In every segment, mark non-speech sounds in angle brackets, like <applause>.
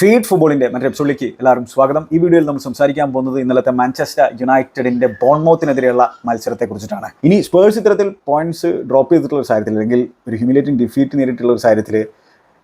Feed ഫുട്ബോളിന്റെ മറ്റൊരു എപ്പിസോഡിലേക്ക് എല്ലാവരും സ്വാഗതം. ഈ വീഡിയോയിൽ നമ്മൾ സംസാരിക്കാൻ പോകുന്നത് ഇന്നലത്തെ മാഞ്ചസ്റ്റർ യുണൈറ്റഡിന്റെ ബോൺമോത്തിനെതിരെയുള്ള മത്സരത്തെ കുറിച്ചിട്ടാണ് ഇനി സ്പേഴ്സ് ഇത്തരത്തിൽ പോയിന്റ്സ് ഡ്രോപ്പ് ചെയ്തിട്ടുള്ള ഒരു സാഹചര്യത്തിൽ അല്ലെങ്കിൽ ഒരു ഹ്യൂമിലേറ്റിംഗ് ഡിഫീറ്റ് നേരിട്ടുള്ള ഒരു സാഹചര്യത്തിൽ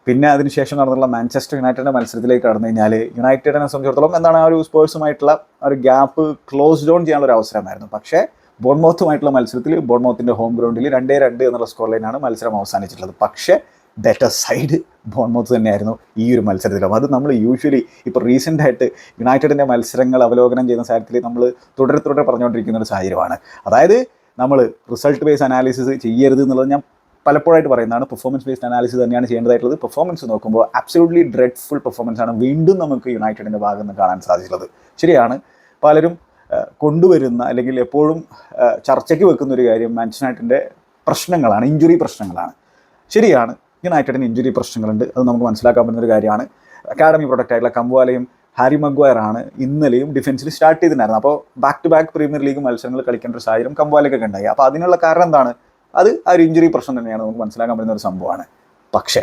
പിന്നെ അതിനുശേഷം നടന്നുള്ള മാഞ്ചസ്റ്റർ യുണൈറ്റഡിന്റെ മത്സരത്തിലേക്ക് കടന്നു കഴിഞ്ഞാൽ യുണൈറ്റഡിനെ സംബന്ധിച്ചിടത്തോളം എന്താണ് ആ ഒരു സ്പേഴ്സുമായിട്ടുള്ള ഒരു ഗ്യാപ്പ് ക്ലോസ് ഡൗൺ ചെയ്യാനുള്ള ഒരു അവസരമായിരുന്നു. പക്ഷേ ബോൺമോത്തുമായിട്ടുള്ള മത്സരത്തിൽ ബോൺമൗത്തിന്റെ ഹോം ഗ്രൗണ്ടിൽ രണ്ടേ രണ്ട് എന്നുള്ള സ്കോർ ലൈനാണ് മത്സരം അവസാനിച്ചിട്ടുള്ളത്. പക്ഷേ ബെറ്റർ സൈഡ് <laughs> ബോൺമൗത്ത് തന്നെയായിരുന്നു ഈ ഒരു മത്സരത്തിലും അത് നമ്മൾ യൂഷ്വലി ഇപ്പോൾ റീസെന്റ് ആയിട്ട് യുണൈറ്റഡിന്റെ മത്സരങ്ങൾ അവലോകനം ചെയ്യുന്ന സാഹചര്യത്തിൽ നമ്മൾ തുടരെ തുടരെ പറഞ്ഞുകൊണ്ടിരിക്കുന്ന ഒരു സാഹചര്യമാണ്. അതായത് നമ്മൾ റിസൾട്ട് ബേസ് അനാലിസിസ് ചെയ്യരുത് എന്നുള്ളത് ഞാൻ പലപ്പോഴായിട്ട് പറയുന്നതാണ്. പെർഫോമൻസ് ബേസ്ഡ് അനാലിസിസ് തന്നെയാണ് ചെയ്യേണ്ടതായിട്ടുള്ളത്. പെർഫോമൻസ് നോക്കുമ്പോൾ അബ്സല്യൂട്ട്ലി ഡ്രെഡ്ഫുൾ പെർഫോമൻസ് ആണ് വീണ്ടും നമുക്ക് യുണൈറ്റഡിന്റെ ഭാഗത്ത് നിന്ന് കാണാൻ സാധിച്ചിട്ടുള്ളത്. ശരിയാണ്. പലരും കൊണ്ടുവരുന്ന അല്ലെങ്കിൽ എപ്പോഴും ചർച്ചയ്ക്ക് വെക്കുന്ന ഒരു കാര്യം യുണൈറ്റഡിന്റെ പ്രശ്നങ്ങളാണ് ഇഞ്ചുറി പ്രശ്നങ്ങളാണ്. ശരിയാണ്. യുണൈറ്റഡിന് ഇഞ്ചുറി പ്രശ്നങ്ങളുണ്ട്. അത് നമുക്ക് മനസ്സിലാക്കാൻ പറ്റുന്ന ഒരു കാര്യമാണ്. അക്കാഡമി പ്രൊഡക്റ്റ് ആയിട്ടുള്ള കംവാലയും ഹാരി മഗ്വയർ ആണ് ഇന്നലെയും ഡിഫൻസിൽ സ്റ്റാർട്ട് ചെയ്തിട്ടുണ്ടായിരുന്നു അപ്പോൾ back to back premier league മത്സരങ്ങൾ കളിക്കേണ്ട ഒരു സാഹചര്യം കംവാലയ്ക്കൊക്കെ ഉണ്ടായി. അപ്പോൾ അതിനുള്ള കാരണം എന്താണ്? അത് ആ ഒരു ഇഞ്ചുറി പ്രശ്നം തന്നെയാണ് നമുക്ക് മനസ്സിലാക്കാൻ പറ്റുന്ന ഒരു സംഭവമാണ്. പക്ഷേ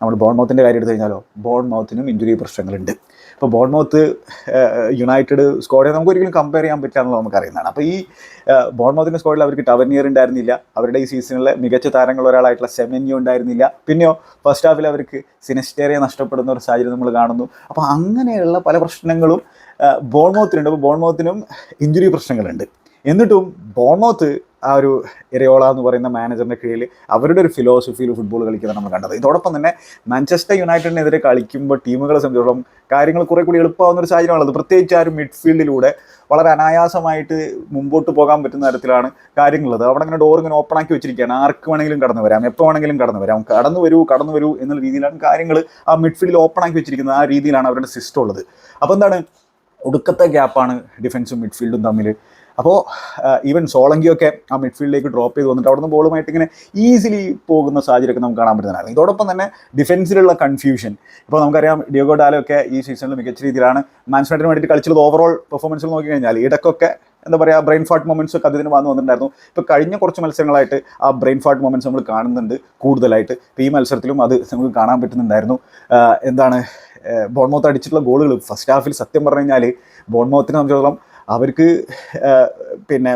നമ്മൾ ബോൺ മൗത്തിന്റെ കാര്യം എടുത്തു കഴിഞ്ഞാലോ ബോൺ മൗത്തിനും ഇഞ്ചുറി പ്രശ്നങ്ങളുണ്ട്. ഇപ്പോൾ ബോൺമൗത്ത് യുണൈറ്റഡ് സ്ക്വാഡിനെ നമുക്ക് ഒരിക്കലും കമ്പയർ ചെയ്യാൻ പറ്റില്ല എന്നുള്ളത് നമുക്കറിയുന്നതാണ് അപ്പോൾ ഈ ബോൺ മൗത്തിന്റെ സ്ക്വാഡിൽ അവർക്ക് ടവനിയർ ഉണ്ടായിരുന്നില്ല. അവരുടെ ഈ സീസണിലെ മികച്ച താരങ്ങൾ ഒരാളായിട്ടുള്ള സെമന്യു ഉണ്ടായിരുന്നില്ല. പിന്നെയോ ഫസ്റ്റ് ഹാഫിൽ അവർക്ക് സിനസ്റ്റേറിയ നഷ്ടപ്പെടുന്ന ഒരു സാഹചര്യം നമ്മൾ കാണുന്നു. അപ്പോൾ അങ്ങനെയുള്ള പല പ്രശ്നങ്ങളും ബോൺമൗത്തിനുണ്ട്. അപ്പോൾ ബോൺമൗത്തിനും ഇഞ്ചുറി പ്രശ്നങ്ങളുണ്ട്. എന്നിട്ടും ബോൺമൗത്ത് ആ ഒരു എരയോള എന്ന് പറയുന്ന മാനേജറിന്റെ കീഴിൽ അവരുടെ ഒരു ഫിലോസഫിയിൽ ഫുട്ബോൾ കളിക്കുന്നത് നമ്മൾ കണ്ടത്. ഇതോടൊപ്പം തന്നെ മാഞ്ചസ്റ്റർ യുണൈറ്റഡിനെതിരെ കളിക്കുമ്പോൾ ടീമുകളെ സംബന്ധിച്ചിടത്തോളം കാര്യങ്ങൾ കുറെ കൂടി എളുപ്പമാവുന്ന ഒരു സാഹചര്യമാണുള്ളത് പ്രത്യേകിച്ച് ആ ഒരു മിഡ്ഫീൽഡിലൂടെ വളരെ അനായാസമായിട്ട് മുമ്പോട്ട് പോകാൻ പറ്റുന്ന തരത്തിലാണ് കാര്യങ്ങളുള്ളത്. അവിടെ ഇങ്ങനെ ഡോർ ഇങ്ങനെ ഓപ്പൺ ആക്കി വെച്ചിരിക്കുകയാണ്. ആർക്ക് വേണമെങ്കിലും കടന്നു വരാം എപ്പോൾ വേണമെങ്കിലും കടന്നു വരാം. കടന്നു വരൂ കടന്നു വരൂ എന്നുള്ള രീതിയിലാണ് കാര്യങ്ങൾ ആ മിഡ്ഫീൽഡിൽ ഓപ്പൺ ആക്കി വെച്ചിരിക്കുന്നത്. ആ രീതിയിലാണ് അവരുടെ സിസ്റ്റം ഉള്ളത്. അപ്പോൾ എന്താണ്? ഒടുക്കത്തെ ഗ്യാപ്പാണ് ഡിഫൻസും മിഡ്ഫീൽഡും തമ്മിൽ. അപ്പോൾ ഈവൻ സോളങ്കിയൊക്കെ ആ മിഡ്ഫീൽഡിലേക്ക് ഡ്രോപ്പ് ചെയ്ത് വന്നിട്ട് അവിടുന്ന് ബോളുമായിട്ട് ഇങ്ങനെ ഈസിലി പോകുന്ന സാഹചര്യമൊക്കെ നമുക്ക് കാണാൻ പറ്റുന്നതാണ്. ഇതോടൊപ്പം തന്നെ ഡിഫൻസിലുള്ള കൺഫ്യൂഷൻ ഇപ്പോൾ നമുക്കറിയാം ഡിയോഗോ ഡാലോ ഒക്കെ ഈ സീസണിൽ മികച്ച രീതിയിലാണ് മാൻസ്മാറ്റിന് വേണ്ടിയിട്ട് കളിച്ചത് ഓവറോൾ പെർഫോമൻസിൽ നോക്കി കഴിഞ്ഞാൽ ഇടയ്ക്കൊക്കെ എന്താ പറയുക ബ്രെയിൻ ഫാട്ട് മൊമെന്റ്സ് ഒക്കെ അതിന് വന്നു വന്നിട്ടുണ്ടായിരുന്നു. ഇപ്പോൾ കഴിഞ്ഞ കുറച്ച് മത്സരങ്ങളായിട്ട് ആ ബ്രെയിൻ ഫാട്ട് മൊമെന്റ്സ് നമ്മൾ കാണുന്നുണ്ട് കൂടുതലായിട്ട്. ഈ മത്സരത്തിലും അത് നമുക്ക് കാണാൻ പറ്റുന്നുണ്ടായിരുന്നു. എന്താണ് ബോൺമൗത്ത് അടിച്ചിട്ടുള്ള ഗോളുകൾ ഫസ്റ്റ് ഹാഫിൽ സത്യം പറഞ്ഞു കഴിഞ്ഞാൽ ബോൺമൗത്തിനെ സംബന്ധിച്ചിടത്തോളം അവർക്ക് പിന്നെ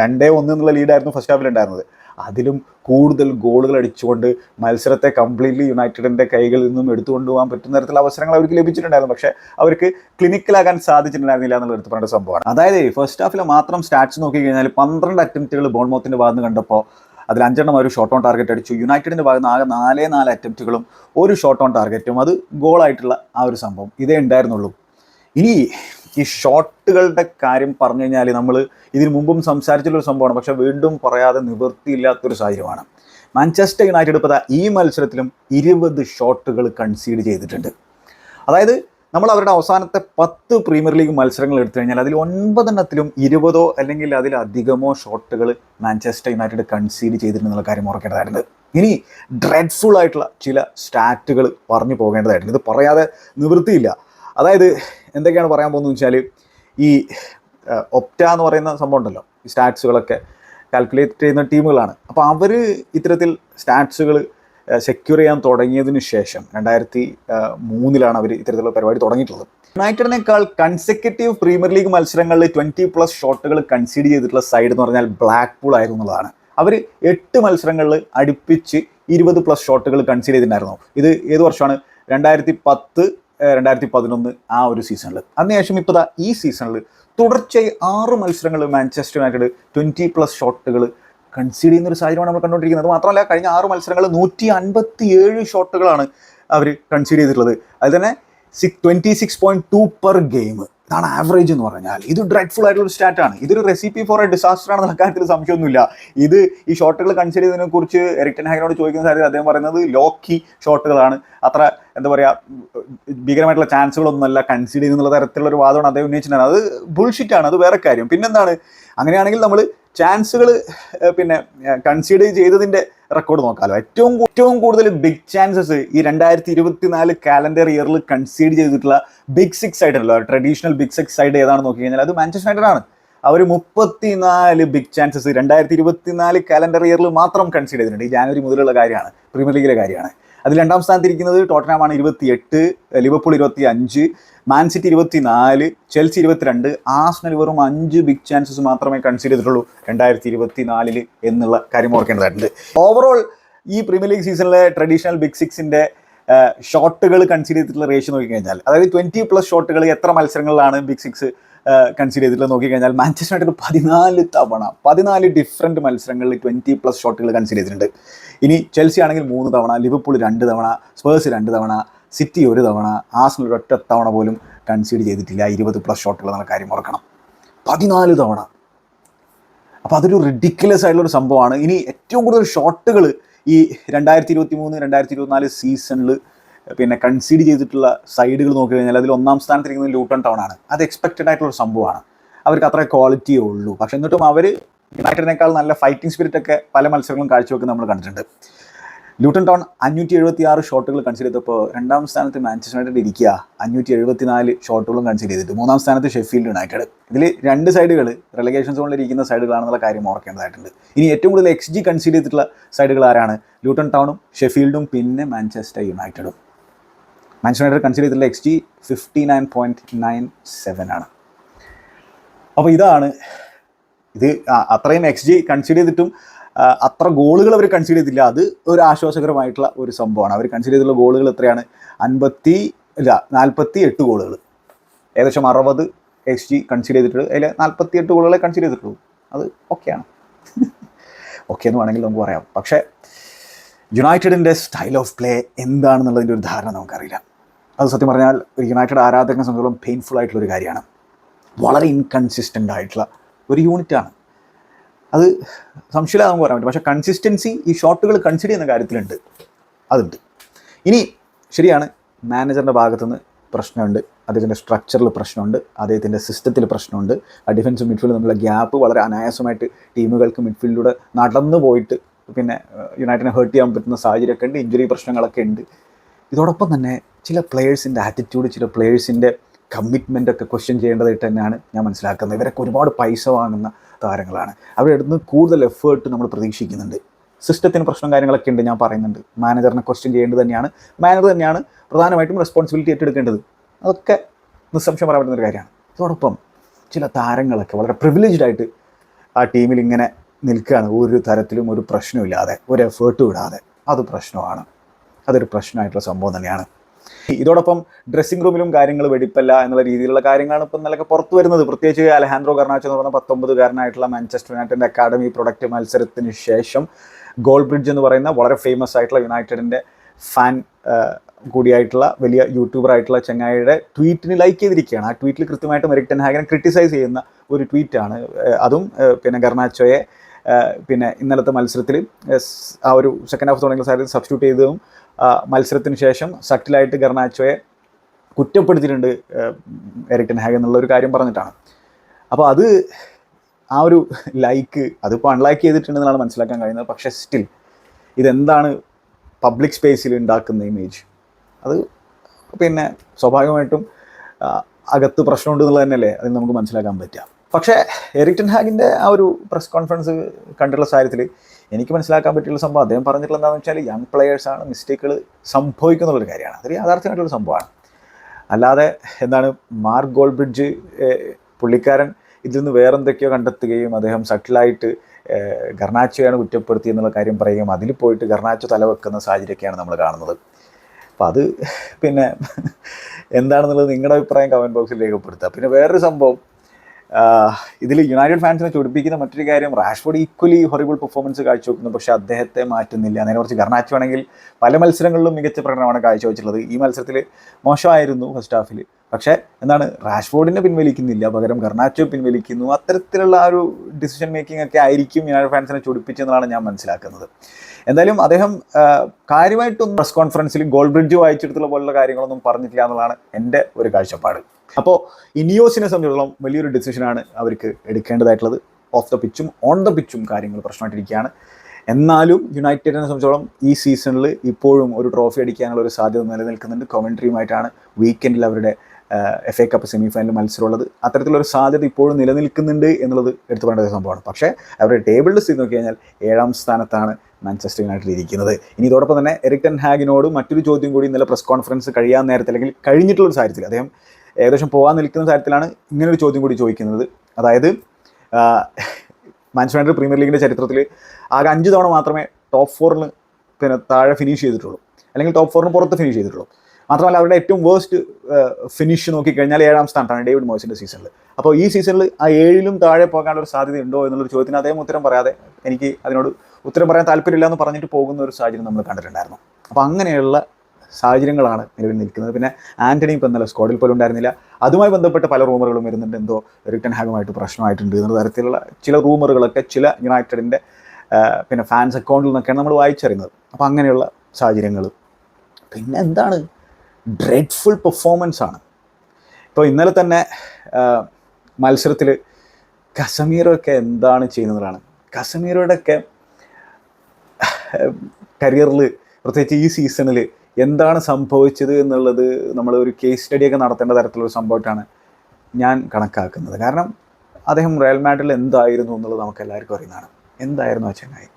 രണ്ടേ ഒന്ന് എന്നുള്ള ലീഡായിരുന്നു ഫസ്റ്റ് ഹാഫിൽ ഉണ്ടായിരുന്നത്. അതിലും കൂടുതൽ ഗോളുകൾ അടിച്ചുകൊണ്ട് മത്സരത്തെ കംപ്ലീറ്റ്ലി യുണൈറ്റഡിന്റെ കൈകളിൽ നിന്നും എടുത്തുകൊണ്ട് പോകാൻ പറ്റുന്ന തരത്തിലുള്ള അവസരങ്ങൾ അവർക്ക് ലഭിച്ചിട്ടുണ്ടായിരുന്നു. പക്ഷേ അവർക്ക് ക്ലിനിക്കലാകാൻ സാധിച്ചിട്ടുണ്ടായിരുന്നില്ല എന്നുള്ള എടുത്ത് പറഞ്ഞ സംഭവമാണ്. അതായത് ഫസ്റ്റ് ഹാഫിൽ മാത്രം സ്റ്റാറ്റ്സ് നോക്കി കഴിഞ്ഞാൽ പന്ത്രണ്ട് അറ്റംപ്റ്റുകൾ ബോൺമോത്തിന്റെ ഭാഗത്ത് കണ്ടപ്പോൾ അതിൽ അഞ്ചെണ്ണം ഒരു ഷോട്ട് ഓൺ ടാർഗറ്റ് അടിച്ചു. യുണൈറ്റഡിന്റെ ഭാഗത്ത് ആകെ നാലേ നാല് അറ്റംപ്റ്റുകളും ഒരു ഷോട്ട് ഓൺ ടാർഗറ്റും അത് ഗോളായിട്ടുള്ള ആ ഒരു സംഭവം. ഇതേ ഉണ്ടായിരുന്നുള്ളൂ. ഇനി ഈ ഷോട്ടുകളുടെ കാര്യം പറഞ്ഞു കഴിഞ്ഞാൽ നമ്മൾ ഇതിനു മുമ്പും സംസാരിച്ചുള്ള ഒരു സംഭവമാണ്. പക്ഷെ വീണ്ടും പറയാതെ നിവൃത്തിയില്ലാത്തൊരു സാഹചര്യമാണ്. മാഞ്ചസ്റ്റർ യുണൈറ്റഡ് ഇപ്പോൾ ഈ മത്സരത്തിലും ഇരുപത് ഷോട്ടുകൾ കൺസീഡ് ചെയ്തിട്ടുണ്ട്. അതായത് നമ്മൾ അവരുടെ അവസാനത്തെ പത്ത് പ്രീമിയർ ലീഗ് മത്സരങ്ങൾ എടുത്തു കഴിഞ്ഞാൽ അതിൽ ഒൻപതെണ്ണത്തിലും ഇരുപതോ അല്ലെങ്കിൽ അതിലധികമോ ഷോട്ടുകൾ മാഞ്ചസ്റ്റർ യുണൈറ്റഡ് കൺസീഡ് ചെയ്തിട്ടുണ്ടെന്നുള്ള കാര്യം ഓർക്കേണ്ടതായിട്ടുണ്ട് ഇനി ഡ്രെഡ്ഫുൾ ആയിട്ടുള്ള ചില സ്റ്റാറ്റുകൾ പറഞ്ഞു പോകേണ്ടതായിട്ടുണ്ട്. ഇത് പറയാതെ നിവൃത്തിയില്ല. അതായത് എന്തൊക്കെയാണ് പറയാൻ പോകുന്നത് വെച്ചാൽ ഈ ഒപ്റ്റ എന്ന് പറയുന്ന സംഭവം ഉണ്ടല്ലോ. ഈ സ്റ്റാറ്റ്സുകളൊക്കെ കാൽക്കുലേറ്റ് ചെയ്യുന്ന ടീമുകളാണ്. അപ്പോൾ അവർ ഇത്തരത്തിൽ സ്റ്റാറ്റ്സുകൾ സെക്യൂർ ചെയ്യാൻ തുടങ്ങിയതിന് ശേഷം രണ്ടായിരത്തി മൂന്നിലാണ് അവർ ഇത്തരത്തിലുള്ള പരിപാടി തുടങ്ങിയിട്ടുള്ളത്. യുണൈറ്റഡിനേക്കാൾ കൺസെക്യൂട്ടീവ് പ്രീമിയർ ലീഗ് മത്സരങ്ങളിൽ ട്വന്റി പ്ലസ് ഷോട്ടുകൾ കൺസീഡ് ചെയ്തിട്ടുള്ള സൈഡ് എന്ന് പറഞ്ഞാൽ ബ്ലാക്ക് പൂൾ ആയിരുന്നു എന്നുള്ളതാണ്. അവർ എട്ട് മത്സരങ്ങളിൽ അടുപ്പിച്ച് ഇരുപത് പ്ലസ് ഷോട്ടുകൾ കൺസീഡ് ചെയ്തിട്ടുണ്ടായിരുന്നു. ഇത് ഏത് വർഷമാണ്? രണ്ടായിരത്തി പത്ത് രണ്ടായിരത്തി പതിനൊന്ന് ആ ഒരു സീസണിൽ അതിനുശേഷം ഇപ്പോൾ ഈ സീസണിൽ തുടർച്ചയായി ആറ് മത്സരങ്ങൾ മാഞ്ചസ്റ്റർ യുണൈറ്റഡ് ട്വന്റി പ്ലസ് ഷോട്ടുകൾ കൺസീഡ് ചെയ്യുന്ന ഒരു സാഹചര്യമാണ് നമ്മൾ കണ്ടുകൊണ്ടിരിക്കുന്നത്. അത് മാത്രമല്ല കഴിഞ്ഞ ആറ് മത്സരങ്ങൾ നൂറ്റി അൻപത്തി ഏഴ് ഷോട്ടുകളാണ് അവർ കൺസീഡ് ചെയ്തിട്ടുള്ളത്. അതിൽ തന്നെ six twenty six point two per game ഇതാണ് ആവറേജ് എന്ന് പറഞ്ഞാൽ. ഇത് ഡ്രെഡ്ഫുൾ ആയിട്ടുള്ള സ്റ്റാറ്റാണ് ഇതൊരു റെസിപ്പി ഫോർ എ ഡിസാസ്റ്റർ ആണെന്ന കാര്യത്തിൽ സംശയമൊന്നുമില്ല. ഇത് ഈ ഷോട്ടുകൾ കൺസിഡർ ചെയ്തതിനെ കുറിച്ച് എറിക്ടൻ ഹാഗിനോട് ചോദിക്കുന്ന സാധ്യത അദ്ദേഹം പറയുന്നത് ലോക്കി ഷോട്ടുകളാണ് അത്ര എന്താ പറയുക ഭീകരമായിട്ടുള്ള ചാൻസുകളൊന്നുമല്ല കൺസിഡർ ചെയ്യുന്നുള്ള തരത്തിലുള്ള ഒരു വാദമാണ് അദ്ദേഹം ഉന്നയിച്ചിട്ടുണ്ടായിരുന്നത്. അത് ബുൾഷിറ്റാണ് അത് വേറെ കാര്യം. പിന്നെന്താണ്? അങ്ങനെയാണെങ്കിൽ നമ്മൾ ചാൻസുകൾ പിന്നെ കൺസിഡർ ചെയ്തതിന്റെ റെക്കോർഡ് നോക്കാമല്ലോ ഏറ്റവും ഏറ്റവും കൂടുതൽ ബിഗ് ചാൻസസ് ഈ രണ്ടായിരത്തി ഇരുപത്തിനാല് കാലണ്ടർ ഇയറിൽ കൺസീഡ് ചെയ്തിട്ടുള്ള ബിഗ് സിക്സ് ആയിട്ടുണ്ടല്ലോ ട്രഡീഷണൽ ബിഗ് സിക്സ് സൈഡ് ഏതാണെന്ന് നോക്കി കഴിഞ്ഞാൽ അത് മാഞ്ചസ്റ്റർ യുണൈറ്റഡ് ആണ്. അവർ മുപ്പത്തിനാല് ബിഗ് ചാൻസസ് രണ്ടായിരത്തി ഇരുപത്തിനാല് കാലണ്ടർ ഇയറിൽ മാത്രം കൺസീഡ് ചെയ്തിട്ടുണ്ട്. ഈ ജാനുവരി മുതലുള്ള കാര്യമാണ് പ്രീമിയർ ലീഗിലെ കാര്യമാണ്. അതിൽ രണ്ടാം സ്ഥാനത്തിരിക്കുന്നത് ടോട്ടനാമാണ് ഇരുപത്തിയെട്ട് ലിവർപൂൾ ഇരുപത്തി അഞ്ച് മാൻ സിറ്റി ഇരുപത്തി നാല് ചെൽസി ഇരുപത്തിരണ്ട് ആസ്നൽ വെറും അഞ്ച് ബിഗ് ചാൻസസ് മാത്രമേ കൺസിഡർ ചെയ്തിട്ടുള്ളൂ രണ്ടായിരത്തി ഇരുപത്തി നാലിൽ എന്നുള്ള കാര്യം ഓർക്കേണ്ടതായിട്ടുണ്ട്. ഓവറോൾ ഈ പ്രീമിയർ ലീഗ് സീസണിലെ ട്രഡീഷണൽ ബിഗ് സിക്സിന്റെ ഷോട്ടുകൾ കൺസിഡർ ചെയ്തിട്ടുള്ള റേഷ്യോ നോക്കിക്കഴിഞ്ഞാൽ അതായത് ട്വന്റി പ്ലസ് ഷോട്ടുകൾ എത്ര മത്സരങ്ങളിലാണ് ബിഗ് സിക്സ് കൺസിഡർ ചെയ്തിട്ടുള്ളത് നോക്കിക്കഴിഞ്ഞാൽ മാഞ്ചസ്റ്റർ യുണൈറ്റഡ് പതിനാല് തവണ പതിനാല് ഡിഫറെന്റ് മത്സരങ്ങളിൽ ട്വന്റി പ്ലസ് ഷോട്ടുകൾ കൺസിഡർ ചെയ്തിട്ടുണ്ട്. ഇനി ചെൽസി ആണെങ്കിൽ മൂന്ന് തവണ ലിവർപൂൾ രണ്ട് തവണ സ്പേഴ്സ് രണ്ട് തവണ സിറ്റി ഒരു തവണ ആസ്നൽ ഒരൊറ്റ തവണ പോലും കൺസീഡ് ചെയ്തിട്ടില്ല. ഇരുപത് പ്ലസ് ഷോട്ടുകൾ എന്നുള്ള കാര്യം ഓർക്കണം. പതിനാല് തവണ. അപ്പോൾ അതൊരു റിഡിക്കുലസ് ആയിട്ടുള്ളൊരു സംഭവമാണ്. ഇനി ഏറ്റവും കൂടുതൽ ഷോട്ടുകൾ ഈ രണ്ടായിരത്തി ഇരുപത്തി മൂന്ന് രണ്ടായിരത്തി ഇരുപത്തിനാല് സീസണിൽ പിന്നെ കൺസീഡ് ചെയ്തിട്ടുള്ള സൈഡുകൾ നോക്കി കഴിഞ്ഞാൽ അതിൽ ഒന്നാം സ്ഥാനത്തിരിക്കുന്നത് ലൂട്ടൺ ടൗൺ ആണ്. അത് എക്സ്പെക്റ്റഡ് ആയിട്ടുള്ള സംഭവമാണ്. അവർക്ക് അത്ര ക്വാളിറ്റിയേ ഉള്ളൂ. പക്ഷെ എന്നിട്ടും അവർ യുണൈറ്റഡിനേക്കാൾ നല്ല ഫൈറ്റിംഗ് സ്പിരിറ്റ് ഒക്കെ പല മത്സരങ്ങളും കാഴ്ചവെക്കുന്ന നമ്മൾ കണ്ടിട്ടുണ്ട്. ലൂട്ടൺ ടൗൺ അഞ്ഞൂറ്റി എഴുപത്തി ആറ് ഷോട്ടുകൾ കൺസിഡർ ചെയ്തപ്പോൾ രണ്ടാം സ്ഥാനത്ത് മാഞ്ചസ്റ്റർ യുണൈറ്റഡ് ഇരിക്കുക. അഞ്ഞൂറ്റി എഴുപത്തി നാല് ഷോട്ടുകളും കൺസിഡർ ചെയ്തിട്ട് മൂന്നാം സ്ഥാനത്ത് ഷെഫീൽഡ് യുണൈറ്റഡ്. ഇതിൽ രണ്ട് സൈഡുകൾ റിലഗേഷൻ സോണിൽ ഇരിക്കുന്ന സൈഡുകളാണെന്നുള്ള കാര്യം ഓർക്കേണ്ടതായിട്ടുണ്ട്. ഇനി ഏറ്റവും കൂടുതൽ എക്സ് ജി കൺസിഡർ ചെയ്തിട്ടുള്ള സൈഡുകൾ ആരാണ്? ലൂട്ടൺ ടൗണും ഷെഫീൽഡും പിന്നെ മാഞ്ചസ്റ്റർ യുണൈറ്റഡും. മാഞ്ചസ്റ്റർ യുണൈറ്റഡ് കൺസിഡർ ചെയ്തിട്ടുള്ള X G fifty nine point nine seven ആണ്. അപ്പോൾ ഇതാണ് ഇത് അത്രയും എക്സ് ജി കൺസിഡർ ചെയ്തിട്ടും അത്ര ഗോളുകൾ അവർ കൺസീഡ് ചെയ്തില്ല അത് ഒരു ആശ്വാസകരമായിട്ടുള്ള ഒരു സംഭവമാണ്. അവർ കൺസീഡ് ചെയ്തിട്ടുള്ള ഗോളുകൾ എത്രയാണ്? അൻപത്തി ഇല്ല നാൽപ്പത്തി എട്ട് ഗോളുകൾ. ഏകദേശം അറുപത് എക്സ് ജി കൺസീഡ് ചെയ്തിട്ടുള്ളത് അതിൽ നാൽപ്പത്തി എട്ട് ഗോളുകളെ കൺസീഡ് ചെയ്തിട്ടുള്ളൂ. അത് ഓക്കെയാണ്. <laughs> ഓക്കെ എന്ന് വേണമെങ്കിൽ നമുക്ക് പറയാം. പക്ഷേ യുണൈറ്റഡിന്റെ സ്റ്റൈൽ ഓഫ് പ്ലേ എന്താണെന്നുള്ളതിന്റെ ഒരു ധാരണ നമുക്കറിയില്ല. അത് സത്യം പറഞ്ഞാൽ ഒരു യുണൈറ്റഡ് ആരാധകനെ സംബന്ധിച്ചോളം പെയിൻഫുൾ ആയിട്ടുള്ള ഒരു കാര്യമാണ്. വളരെ ഇൻകൺസിസ്റ്റന്റ് ആയിട്ടുള്ള ഒരു യൂണിറ്റാണ് അത് സംശയമില്ലാതെ നമുക്ക് പറയാൻ പറ്റും. പക്ഷേ കൺസിസ്റ്റൻസി ഈ ഷോട്ടുകൾ കൺസിഡർ ചെയ്യുന്ന കാര്യത്തിലുണ്ട്. അതുണ്ട്. ഇനി ശരിയാണ് മാനേജറിന്റെ ഭാഗത്തുനിന്ന് പ്രശ്നമുണ്ട്. അദ്ദേഹത്തിന്റെ സ്ട്രക്ചറിൽ പ്രശ്നമുണ്ട്. അദ്ദേഹത്തിന്റെ സിസ്റ്റത്തിൽ പ്രശ്നമുണ്ട്. ആ ഡിഫൻസ് മിഡ്ഫീൽഡ് തമ്മിലുള്ള ഗ്യാപ്പ് വളരെ അനായാസമായിട്ട് ടീമുകൾക്ക് മിഡ്ഫീൽഡിലൂടെ നടന്നു പോയിട്ട് പിന്നെ യുണൈറ്റഡിനെ ഹേർട്ട് ചെയ്യാൻ പറ്റുന്ന സാഹചര്യമൊക്കെ ഉണ്ട്. ഇഞ്ചുറി പ്രശ്നങ്ങളൊക്കെ ഉണ്ട്. ഇതോടൊപ്പം തന്നെ ചില പ്ലെയേഴ്സിന്റെ ആറ്റിറ്റ്യൂഡ് ചില പ്ലെയേഴ്സിന്റെ കമ്മിറ്റ്മെന്റ് ഒക്കെ ക്വസ്റ്റ്യൻ ചെയ്യേണ്ടതായിട്ട് തന്നെയാണ് ഞാൻ മനസ്സിലാക്കുന്നത്. ഇവരൊക്കെ ഒരുപാട് പൈസ വാങ്ങുന്ന താരങ്ങളാണ്. അവരുടെ അടുത്ത് കൂടുതൽ എഫേർട്ട് നമ്മൾ പ്രതീക്ഷിക്കുന്നുണ്ട്. സിസ്റ്റത്തിന് പ്രശ്നം കാര്യങ്ങളൊക്കെ ഉണ്ട് ഞാൻ പറയുന്നുണ്ട്. മാനേജറിനെ ക്വസ്റ്റ്യൻ ചെയ്യേണ്ടത് തന്നെയാണ്. മാനേജർ തന്നെയാണ് പ്രധാനമായിട്ടും റെസ്പോൺസിബിലിറ്റി ഏറ്റെടുക്കേണ്ടത്. അതൊക്കെ നിസ്സംശയം പറയാൻ പറ്റുന്ന ഒരു കാര്യമാണ്. അതോടൊപ്പം ചില താരങ്ങളൊക്കെ വളരെ പ്രിവിലേജ്ഡ് ആയിട്ട് ആ ടീമിൽ ഇങ്ങനെ നിൽക്കുകയാണ്. ഒരു തരത്തിലും ഒരു പ്രശ്നമില്ലാതെ ഒരു എഫേർട്ടും ഇടാതെ. അത് പ്രശ്നമാണ്. അതൊരു പ്രശ്നമായിട്ടുള്ള സംഭവം തന്നെയാണ്. ഇതോടൊപ്പം ഡ്രസ്സിംഗ് റൂമിലും കാര്യങ്ങൾ വെടിപ്പല്ല എന്നുള്ള രീതിയിലുള്ള കാര്യങ്ങളാണ് ഇപ്പം നിലയ്ക്ക് പുറത്തു വരുന്നത്. പ്രത്യേകിച്ച് അലഹാൻഡ്രോ കർണാച്ചെന്ന് പറഞ്ഞ പത്തൊമ്പതുകാരനായിട്ടുള്ള മാഞ്ചസ്റ്റർ യുണൈറ്റഡിന്റെ അക്കാഡമി പ്രൊഡക്റ്റ് മത്സരത്തിന് ശേഷം ഗോൾ ബ്രിഡ്ജ് എന്ന് പറയുന്ന വളരെ ഫേമസ് ആയിട്ടുള്ള യുണൈറ്റഡിന്റെ ഫാൻ കൂടിയായിട്ടുള്ള വലിയ യൂട്യൂബർ ആയിട്ടുള്ള ചെങ്ങായിയുടെ ട്വീറ്റിന് ലൈക്ക് ചെയ്തിരിക്കുകയാണ്. ആ ട്വീറ്റിൽ കൃത്യമായിട്ട് മെറിക്ടൻ ഹാഗനെ ക്രിട്ടിസൈസ് ചെയ്യുന്ന ഒരു ട്വീറ്റാണ് അതും പിന്നെ ഗർണാച്ചോയെ പിന്നെ ഇന്നലത്തെ മത്സരത്തിൽ ആ ഒരു സെക്കൻഡ് ഹാഫ് തുടങ്ങിയ സാഹചര്യത്തിൽ സബ്സ്റ്റിറ്റ്യൂട്ട് ചെയ്തതും മത്സരത്തിന് ശേഷം സട്ടിലായിട്ട് ഗർണാച്ചോയെ കുറ്റപ്പെടുത്തിയിട്ടുണ്ട് എറിക്ടൻ ഹാഗ് എന്നുള്ള ഒരു കാര്യം പറഞ്ഞിട്ടാണ്. അപ്പോൾ അത് ആ ഒരു ലൈക്ക് അതിപ്പോൾ അൺലൈക്ക് ചെയ്തിട്ടുണ്ടെന്നാണ് മനസ്സിലാക്കാൻ കഴിയുന്നത്. പക്ഷേ സ്റ്റിൽ ഇതെന്താണ് പബ്ലിക് സ്പേസിൽ ഉണ്ടാക്കുന്ന ഇമേജ് അത് പിന്നെ സ്വാഭാവികമായിട്ടും അകത്ത് പ്രശ്നമുണ്ട് എന്നുള്ളത് തന്നെയല്ലേ? അത് നമുക്ക് മനസ്സിലാക്കാൻ പറ്റുക. പക്ഷേ എറിക്ടൻ ഹാഗിന്റെ ആ ഒരു പ്രസ് കോൺഫറൻസ് കണ്ടുള്ള സാഹചര്യത്തിൽ എനിക്ക് മനസ്സിലാക്കാൻ പറ്റിയുള്ള സംഭവം അദ്ദേഹം പറഞ്ഞിട്ടുള്ള എന്താണെന്ന് വെച്ചാൽ യങ് പ്ലെയേഴ്സാണ് മിസ്റ്റേക്കുകൾ സംഭവിക്കുന്നുള്ളൊരു കാര്യമാണ്. അതൊരു യാഥാർത്ഥ്യമായിട്ടുള്ള സംഭവമാണ്. അല്ലാതെ എന്താണ് മാർക്ക് ഗോൾ ബ്രിഡ്ജ് പുള്ളിക്കാരൻ ഇതിൽ നിന്ന് വേറെന്തൊക്കെയോ കണ്ടെത്തുകയും അദ്ദേഹം സട്ടിലായിട്ട് ഗർണാച്ചോയാണ് കുറ്റപ്പെടുത്തി എന്നുള്ള കാര്യം പറയുകയും അതിൽ പോയിട്ട് ഗർണാച്ചോ തലവെക്കുന്ന സാഹചര്യമൊക്കെയാണ് നമ്മൾ കാണുന്നത്. അപ്പം അത് പിന്നെ എന്താണെന്നുള്ളത് നിങ്ങളുടെ അഭിപ്രായം കമന്റ് ബോക്സിൽ രേഖപ്പെടുത്തുക. പിന്നെ വേറൊരു സംഭവം ഇതിൽ യുണൈറ്റഡ് ഫാൻസിനെ ചൊടിപ്പിക്കുന്ന മറ്റൊരു കാര്യം റാഷ്ഫോർഡ് ഈക്വലി ഹൊറിബിൾ പെർഫോമൻസ് കാഴ്ചവെക്കുന്നു. പക്ഷേ അദ്ദേഹത്തെ മാറ്റുന്നില്ല. അതിനെ കുറച്ച് ഗർണാച്ചോ ആണെങ്കിൽ പല മത്സരങ്ങളിലും മികച്ച പ്രകടനമാണ് കാഴ്ചവെച്ചിട്ടുള്ളത്. ഈ മത്സരത്തിൽ മോശമായിരുന്നു ഫസ്റ്റ് ഹാഫിൽ പക്ഷേ എന്താണ് റാഷ്ഫോർഡിനെ പിൻവലിക്കുന്നില്ല. പകരം കർണാച്ചോ പിൻവലിക്കുന്നു. അത്തരത്തിലുള്ള ആ ഒരു ഡിസിഷൻ മേക്കിംഗ് ഒക്കെ ആയിരിക്കും യുണൈറ്റഡ് ഫാൻസിനെ ചൊടിപ്പിച്ചെന്നാണ് ഞാൻ മനസ്സിലാക്കുന്നത്. എന്തായാലും അദ്ദേഹം കാര്യമായിട്ടൊന്നും പ്രസ് കോൺഫറൻസിൽ ഗോൾ ബ്രിഡ്ജ് വായിച്ചെടുത്തുള്ള പോലുള്ള കാര്യങ്ങളൊന്നും പറഞ്ഞിട്ടില്ല എന്നുള്ളതാണ് എന്റെ ഒരു കാഴ്ചപ്പാട്. അപ്പോൾ ഇനിയോസിനെ സംബന്ധിച്ചിടത്തോളം വലിയൊരു ഡിസിഷനാണ് അവർക്ക് എടുക്കേണ്ടതായിട്ടുള്ളത്. ഓഫ് ദ പിച്ചും ഓൺ ദ പിച്ചും കാര്യങ്ങൾ പ്രശ്നമായിട്ടിരിക്കുകയാണ്. എന്നാലും യുണൈറ്റഡിനെ സംബന്ധിച്ചോളം ഈ സീസണിൽ ഇപ്പോഴും ഒരു ട്രോഫി അടിക്കാനുള്ള ഒരു സാധ്യത നിലനിൽക്കുന്നുണ്ട്. കോമൻട്രിയുമായിട്ടാണ് വീക്കെൻഡിൽ അവരുടെ F A cup semi final മത്സരമുള്ളത്. അത്തരത്തിലൊരു സാധ്യത ഇപ്പോഴും നിലനിൽക്കുന്നുണ്ട് എന്നുള്ളത് എടുത്തു പറയേണ്ട ഒരു സംഭവമാണ്. പക്ഷേ അവരുടെ ടേബിളിൽ സ്ഥിതി നോക്കി കഴിഞ്ഞാൽ ഏഴാം സ്ഥാനത്താണ് മാഞ്ചസ്റ്റർ യുണൈറ്റഡ് ഇരിക്കുന്നത്. ഇനി ഇതോടൊപ്പം തന്നെ എറിക് ടെൻ ഹാഗിനോട് മറ്റൊരു ചോദ്യം കൂടി ഇന്നലെ പ്രസ് കോൺഫറൻസ് കഴിയാൻ നേരത്തിൽ അല്ലെങ്കിൽ കഴിഞ്ഞിട്ടുള്ള ഒരു സാഹചര്യത്തിൽ അദ്ദേഹം ഏകദേശം പോകാൻ നിൽക്കുന്ന കാര്യത്തിലാണ് ഇങ്ങനൊരു ചോദ്യം കൂടി ചോദിക്കുന്നത്. അതായത് മാഞ്ചസ്റ്റർ യുണൈറ്റഡ് പ്രീമിയർ ലീഗിന്റെ ചരിത്രത്തിൽ ആകെ അഞ്ച് തവണ മാത്രമേ ടോപ്പ് ഫോറിൽ പിന്നെ താഴെ ഫിനിഷ് ചെയ്തിട്ടുള്ളൂ. അല്ലെങ്കിൽ ടോപ്പ് ഫോറിന് പുറത്ത് ഫിനിഷ് ചെയ്തിട്ടുള്ളൂ. മാത്രമല്ല അവരുടെ ഏറ്റവും വേസ്റ്റ് ഫിനിഷ് നോക്കിക്കഴിഞ്ഞാൽ ഏഴാം സ്ഥാനത്താണ് ഡേവിഡ് മോയ്സിന്റെ സീസണിൽ അപ്പോൾ ഈ സീസണിൽ ആ ഏഴിലും താഴെ പോകാനുള്ള ഒരു സാധ്യത ഉണ്ടോ എന്നുള്ളൊരു ചോദ്യത്തിന് അദ്ദേഹം ഉത്തരം പറയാതെ എനിക്ക് അതിനോട് ഉത്തരം പറയാൻ താല്പര്യമില്ല എന്ന് പറഞ്ഞിട്ട് പോകുന്ന ഒരു സാഹചര്യം നമ്മൾ കണ്ടിട്ടുണ്ടായിരുന്നു. അപ്പോൾ അങ്ങനെയുള്ള സാഹചര്യങ്ങളാണ് നിലവിൽ നിൽക്കുന്നത്. പിന്നെ ആന്റണി ഇപ്പം ഇന്നലെ സ്ക്വാഡിൽ പോലും ഉണ്ടായിരുന്നില്ല. അതുമായി ബന്ധപ്പെട്ട പല റൂമറുകളും വരുന്നുണ്ട്. എന്തോ റിട്ടൺ ഹാഗുമായിട്ട് പ്രശ്നമായിട്ടുണ്ട് എന്ന തരത്തിലുള്ള ചില റൂമറുകളൊക്കെ ചില യുണൈറ്റഡിന്റെ പിന്നെ ഫാൻസ് അക്കൗണ്ടിൽ നിന്നൊക്കെയാണ് നമ്മൾ വായിച്ചറിയുന്നത്. അപ്പോൾ അങ്ങനെയുള്ള സാഹചര്യങ്ങൾ. പിന്നെ എന്താണ്? ഡ്രെഡ്ഫുൾ പെർഫോമൻസ് ആണ്. ഇപ്പോൾ ഇന്നലെ തന്നെ മത്സരത്തിൽ കസമീറൊക്കെ എന്താണ് ചെയ്യുന്നതാണ്? കസമീറോടൊക്കെ കരിയറിൽ പ്രത്യേകിച്ച് ഈ സീസണിൽ എന്താണ് സംഭവിച്ചത് എന്നുള്ളത് നമ്മൾ ഒരു കേസ് സ്റ്റഡിയൊക്കെ നടത്തേണ്ട തരത്തിലുള്ള സംഭവമായിട്ടാണ് ഞാൻ കണക്കാക്കുന്നത്. കാരണം അദ്ദേഹം റയൽ മാഡ്രിൽ എന്തായിരുന്നു എന്നുള്ളത് നമുക്ക് എല്ലാവർക്കും അറിയുന്നതാണ്. എന്തായിരുന്നു ആ ചങ്ങായി?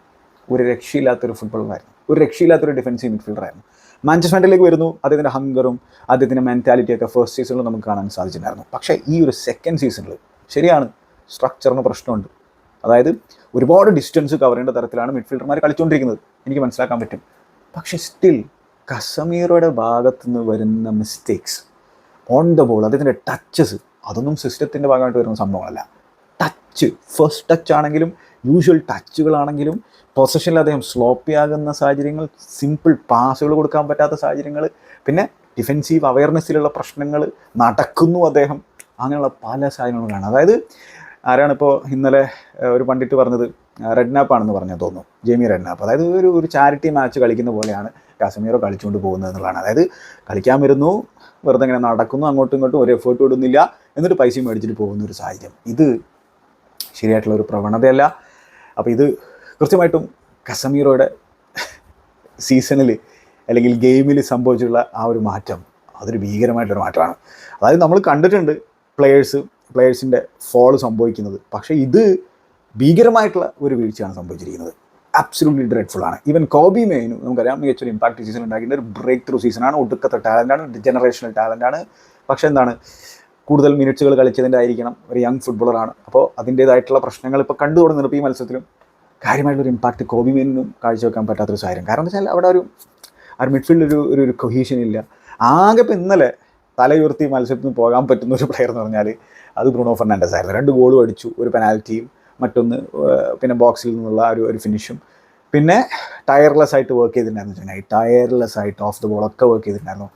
ഒരു രക്ഷയില്ലാത്തൊരു ഫുട്ബോളറായിരുന്നു. ഒരു രക്ഷയില്ലാത്തൊരു ഡിഫൻസീവ് മിഡ്ഫീൽഡറായിരുന്നു മാഞ്ചസ്റ്റർ യുണൈറ്റഡിലേക്ക് വരുന്നു അദ്ദേഹത്തിന്റെ ഹങ്കറും അദ്ദേഹത്തിന്റെ മെന്റാലിറ്റി ഒക്കെ ഫസ്റ്റ് സീസണിൽ നമുക്ക് കാണാൻ സാധിച്ചിട്ടുണ്ടായിരുന്നു. പക്ഷേ ഈ ഒരു സെക്കൻഡ് സീസണിൽ ശരിയാണ് സ്ട്രക്ചറിന് പ്രശ്നമുണ്ട്. അതായത് ഒരുപാട് ഡിസ്റ്റൻസ് കവർ ചെയ്യേണ്ട തരത്തിലാണ് മിഡ്ഫീൽഡർമാർ കളിച്ചുകൊണ്ടിരിക്കുന്നത് എനിക്ക് മനസ്സിലാക്കാൻ പറ്റും. പക്ഷെ സ്റ്റിൽ കസമീറോയുടെ ഭാഗത്തു നിന്ന് വരുന്ന മിസ്റ്റേക്സ് ഓൺ ദ ബോൾ അദ്ദേഹത്തിന്റെ ടച്ചസ് അതൊന്നും സിസ്റ്റത്തിന്റെ ഭാഗമായിട്ട് വരുന്ന സംഭവങ്ങളല്ല. ടച്ച് ഫസ്റ്റ് ടച്ച് ആണെങ്കിലും യൂഷ്വൽ ടച്ചുകളാണെങ്കിലും പൊസഷനിൽ അദ്ദേഹം സ്ലോപ്പി ആകുന്ന സാഹചര്യങ്ങൾ സിമ്പിൾ പാസുകൾ കൊടുക്കാൻ പറ്റാത്ത സാഹചര്യങ്ങൾ പിന്നെ ഡിഫെൻസീവ് അവയർനെസ്സിലുള്ള പ്രശ്നങ്ങൾ നടക്കുന്നു അദ്ദേഹം. അങ്ങനെയുള്ള പല സാഹചര്യങ്ങളും കാണാം. അതായത് ആരാണിപ്പോൾ ഇന്നലെ ഒരു പണ്ടിട്ട് പറഞ്ഞത് റെഡ്നാപ്പ് ആണെന്ന് പറഞ്ഞു തോന്നുന്നു ജെമി റെഡ്നാപ്പ്. അതായത് ഒരു ഒരു ചാരിറ്റി മാച്ച് കളിക്കുന്ന പോലെയാണ് കാസമീറോ കളിച്ചുകൊണ്ട് പോകുന്നത് എന്നുള്ളതാണ്. അതായത് കളിക്കാൻ വരുന്നു വെറുതെ ഇങ്ങനെ നടക്കുന്നു അങ്ങോട്ടും ഇങ്ങോട്ടും ഒരു എഫേർട്ട് ഇടുന്നില്ല എന്നിട്ട് പൈസയും മേടിച്ചിട്ട് പോകുന്ന ഒരു സാഹചര്യം. ഇത് ശരിയായിട്ടുള്ള ഒരു പ്രവണതയല്ല. അപ്പോൾ ഇത് കൃത്യമായിട്ടും കസമീറോയുടെ സീസണിൽ അല്ലെങ്കിൽ ഗെയിമിൽ സംഭവിച്ചിട്ടുള്ള ആ ഒരു മാറ്റം അതൊരു ഭീകരമായിട്ടൊരു മാറ്റമാണ്. അതായത് നമ്മൾ കണ്ടിട്ടുണ്ട് പ്ലെയേഴ്സ് പ്ലെയേഴ്സിന്റെ ഫോൾ സംഭവിക്കുന്നത്. പക്ഷേ ഇത് ഭീകരമായിട്ടുള്ള ഒരു വീഴ്ചയാണ് സംഭവിച്ചിരിക്കുന്നത്. അബ്സലൂട്ട്ലി ഡ്രെഡ്ഫുൾ ആണ്. ഈവൻ കോബി മെയിനും നമുക്കറിയാം മികച്ചൊരു ഇമ്പാക്ട് സീസൺ ഉണ്ടാക്കിയിട്ട് ഒരു ബ്രേക്ക് ത്രൂ സീസണാണ് ഒടുക്കത്തെ ടാലന്റാണ് ജനറേഷണൽ ടാലന്റാണ് പക്ഷേ എന്താണ്? കൂടുതൽ മിനിറ്റ്സുകൾ കളിച്ചതിന്റെ ആയിരിക്കണം. ഒരു യങ് ഫുട്ബോളറാണ് അപ്പോൾ അതിന്റേതായിട്ടുള്ള പ്രശ്നങ്ങൾ ഇപ്പോൾ കണ്ടു തുടങ്ങുന്നുണ്ട് ഈ മത്സരത്തിലും. കാര്യമായിട്ടുള്ളൊരു ഇമ്പാക്റ്റ് കോബി മെയിനും കാഴ്ചവെക്കാൻ പറ്റാത്തൊരു സാഹചര്യം. കാരണം എന്താ വെച്ചാൽ അവിടെ ഒരു ആ മിഡ്ഫീൽഡിൽ ഒരു ഒരു കൊഹീഷൻ ഇല്ല. ആകെ ഇപ്പോൾ ഇന്നലെ തലയുയർത്തി മത്സരത്തിന് പോകാൻ പറ്റുന്ന ഒരു പ്ലെയർ എന്ന് പറഞ്ഞാൽ അത് ബ്രൂണോ ഫെർണാണ്ടസ് ആയിരുന്നു. രണ്ട് ഗോളും അടിച്ചു ഒരു പെനാൽറ്റിയും മറ്റൊന്ന് പിന്നെ ബോക്സിൽ നിന്നുള്ള ഒരു ഒരു ഫിനിഷും പിന്നെ ടയർലെസ് ആയിട്ട് വർക്ക് ചെയ്തിട്ടുണ്ടായിരുന്നു ചെന്നൈ. ടയർലെസ് ആയിട്ട് ഓഫ് ദ ഒക്കെ വർക്ക് ചെയ്തിട്ടുണ്ടായിരുന്നു.